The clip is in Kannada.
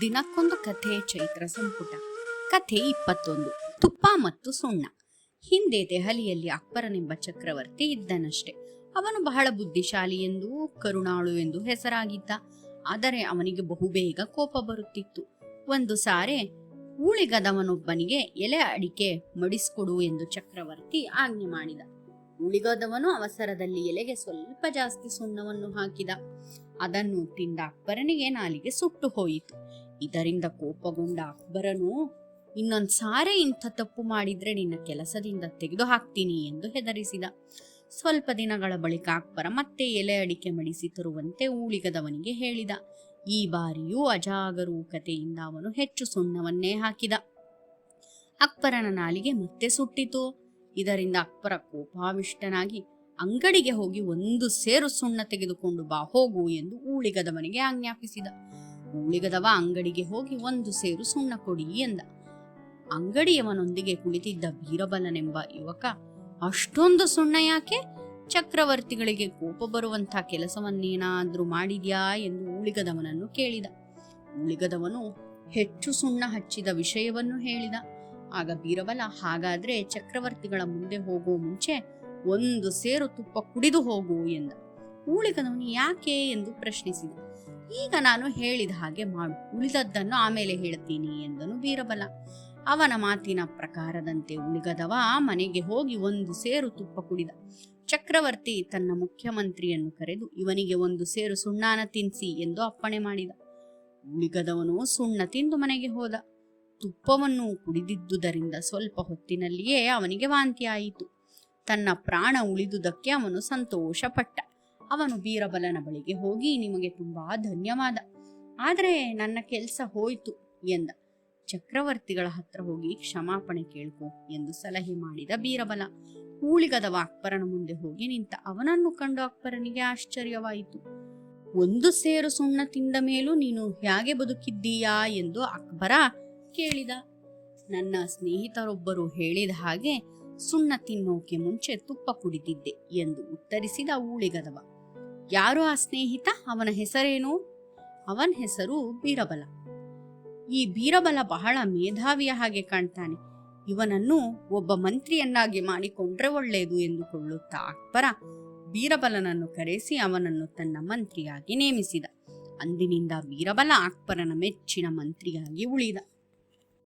ದಿನಕ್ಕೊಂದು ಕಥೆ ಚೈತ್ರ ಸಂಪುಟ. ಕಥೆ ಇಪ್ಪತ್ತೊಂದು. ತುಪ್ಪ ಮತ್ತು ಸುಣ್ಣ. ಹಿಂದೆ ದೆಹಲಿಯಲ್ಲಿ ಅಕ್ಬರನೆಂಬ ಚಕ್ರವರ್ತಿ ಇದ್ದನಷ್ಟೆ. ಅವನು ಬಹಳ ಬುದ್ಧಿಶಾಲಿ ಎಂದು, ಕರುಣಾಳು ಎಂದು ಹೆಸರಾಗಿದ್ದ. ಆದರೆ ಅವನಿಗೆ ಬಹುಬೇಗ ಕೋಪ ಬರುತ್ತಿತ್ತು. ಒಂದು ಸಾರೆ ಊಳಿಗದವನೊಬ್ಬನಿಗೆ ಎಲೆ ಅಡಿಕೆ ಮಡಿಸ್ಕೊಡು ಎಂದು ಚಕ್ರವರ್ತಿ ಆಜ್ಞೆ ಮಾಡಿದ. ಉಳಿಗದವನು ಅವಸರದಲ್ಲಿ ಎಲೆಗೆ ಸ್ವಲ್ಪ ಜಾಸ್ತಿ ಸುಣ್ಣವನ್ನು ಹಾಕಿದ. ಅದನ್ನು ತಿಂದ ಅಕ್ಬರನಿಗೆ ನಾಲಿಗೆ ಸುಟ್ಟು ಹೋಯಿತು. ಇದರಿಂದ ಕೋಪಗೊಂಡ ಅಕ್ಬರನು ಇನ್ನೊಂದ್ ಸಾರೆ ಇಂಥ ತಪ್ಪು ಮಾಡಿದ್ರೆ ನಿನ್ನ ಕೆಲಸದಿಂದ ತೆಗೆದು ಹಾಕ್ತೀನಿ ಎಂದು ಹೆದರಿಸಿದ. ಸ್ವಲ್ಪ ದಿನಗಳ ಬಳಿಕ ಅಕ್ಬರ ಮತ್ತೆ ಎಲೆ ಅಡಿಕೆ ಮಡಿಸಿ ತರುವಂತೆ ಊಳಿಗದವನಿಗೆ ಹೇಳಿದ. ಈ ಬಾರಿಯೂ ಅಜಾಗರೂಕತೆಯಿಂದ ಅವನು ಹೆಚ್ಚು ಸುಣ್ಣವನ್ನೇ ಹಾಕಿದ. ಅಕ್ಬರನ ನಾಲಿಗೆ ಮತ್ತೆ ಸುಟ್ಟಿತು. ಇದರಿಂದ ಅಕ್ಬರ ಕೋಪಾವಿಷ್ಟನಾಗಿ, ಅಂಗಡಿಗೆ ಹೋಗಿ ಒಂದು ಸೇರು ಸುಣ್ಣ ತೆಗೆದುಕೊಂಡು ಬಾ ಹೋಗು ಎಂದು ಊಳಿಗದವನಿಗೆ ಆಜ್ಞಾಪಿಸಿದ. ಊಳಿಗದವ ಅಂಗಡಿಗೆ ಹೋಗಿ ಒಂದು ಸೇರು ಸುಣ್ಣ ಕೊಡಿ ಎಂದ. ಅಂಗಡಿಯವನೊಂದಿಗೆ ಕುಳಿತಿದ್ದ ಬೀರಬಲನೆಂಬ ಯುವಕ, ಅಷ್ಟೊಂದು ಸುಣ್ಣ ಯಾಕೆ? ಚಕ್ರವರ್ತಿಗಳಿಗೆ ಕೋಪ ಬರುವಂಥ ಕೆಲಸವನ್ನೇನಾದ್ರೂ ಮಾಡಿದ್ಯಾ? ಎಂದು ಉಳಿಗದವನನ್ನು ಕೇಳಿದ. ಉಳಿಗದವನು ಹೆಚ್ಚು ಸುಣ್ಣ ಹಚ್ಚಿದ ವಿಷಯವನ್ನು ಹೇಳಿದ. ಆಗ ಬೀರಬಲ ಹಾಗಾದ್ರೆ ಚಕ್ರವರ್ತಿಗಳ ಮುಂದೆ ಹೋಗೋ ಮುಂಚೆ ಒಂದು ಸೇರು ತುಪ್ಪ ಕುಡಿದು ಹೋಗು ಎಂದ. ಉಳಿಗದವನು, ಯಾಕೆ? ಎಂದು ಪ್ರಶ್ನಿಸಿದ. ಈಗ ನಾನು ಹೇಳಿದ ಹಾಗೆ ಮಾಡು, ಉಳಿದದ್ದನ್ನು ಆಮೇಲೆ ಹೇಳ್ತೀನಿ ಎಂದನು ಬೀರಬಲ. ಅವನ ಮಾತಿನ ಪ್ರಕಾರದಂತೆ ಉಳಿಗದವ ಮನೆಗೆ ಹೋಗಿ ಒಂದು ಸೇರು ತುಪ್ಪ ಕುಡಿದ. ಚಕ್ರವರ್ತಿ ತನ್ನ ಮುಖ್ಯಮಂತ್ರಿಯನ್ನು ಕರೆದು, ಇವನಿಗೆ ಒಂದು ಸೇರು ಸುಣ್ಣಾನ ತಿನ್ಸಿ ಎಂದು ಅಪ್ಪಣೆ ಮಾಡಿದ. ಉಳಿಗದವನು ಸುಣ್ಣ ತಿಂದು ಮನೆಗೆ ಹೋದ. ತುಪ್ಪವನ್ನು ಕುಡಿದಿದ್ದುದರಿಂದ ಸ್ವಲ್ಪ ಹೊತ್ತಿನಲ್ಲಿಯೇ ಅವನಿಗೆ ವಾಂತಿ ಆಯಿತು. ತನ್ನ ಪ್ರಾಣ ಉಳಿದುದಕ್ಕೆ ಅವನು ಸಂತೋಷಪಟ್ಟ. ಅವನು ಬೀರಬಲನ ಬಳಿಗೆ ಹೋಗಿ ನಿಮಗೆ ತುಂಬಾ ಧನ್ಯವಾದ. ಆದರೆ ನನ್ನ ಕೆಲಸ ಹೋಯ್ತು ಎಂದ. ಚಕ್ರವರ್ತಿಗಳ ಹತ್ರ ಹೋಗಿ ಕ್ಷಮಾಪಣೆ ಕೇಳ್ಕೊ ಎಂದು ಸಲಹೆ ಮಾಡಿದ ಬೀರಬಲ ಹೂಳಿಗದವ ಅಕ್ಬರನ ಮುಂದೆ ಹೋಗಿ ನಿಂತ ಅವನನ್ನು ಕಂಡು ಅಕ್ಬರನಿಗೆ ಆಶ್ಚರ್ಯವಾಯಿತು. ಒಂದು ಸೇರು ಸುಣ್ಣ ತಿಂದ ಮೇಲೂ ನೀನು ಹೇಗೆ ಬದುಕಿದ್ದೀಯಾ? ಎಂದು ಅಕ್ಬರ ಕೇಳಿದ. ನನ್ನ ಸ್ನೇಹಿತರೊಬ್ಬರು ಹೇಳಿದ ಹಾಗೆ ಸುಣ್ಣ ತಿನ್ನೋಕೆ ಮುಂಚೆ ತುಪ್ಪ ಕುಡಿದಿದ್ದೆ ಎಂದು ಉತ್ತರಿಸಿದ ಊಳಿಗದವ ಯಾರು ಆ ಸ್ನೇಹಿತ? ಅವನ ಹೆಸರೇನು? ಅವನ ಹೆಸರು ಬೀರಬಲ. ಈ ಬೀರಬಲ ಬಹಳ ಮೇಧಾವಿಯ ಹಾಗೆ ಕಾಣ್ತಾನೆ. ಇವನನ್ನು ಒಬ್ಬ ಮಂತ್ರಿಯನ್ನಾಗಿ ಮಾಡಿಕೊಂಡ್ರೆ ಒಳ್ಳೆಯದು ಎಂದುಕೊಳ್ಳುತ್ತಾ ಅಕ್ಬರ ಬೀರಬಲನನ್ನು ಕರೆಸಿ ಅವನನ್ನು ತನ್ನ ಮಂತ್ರಿಯಾಗಿ ನೇಮಿಸಿದ. ಅಂದಿನಿಂದ ಬೀರಬಲ ಅಕ್ಬರನ ಮೆಚ್ಚಿನ ಮಂತ್ರಿಯಾಗಿ ಉಳಿದ.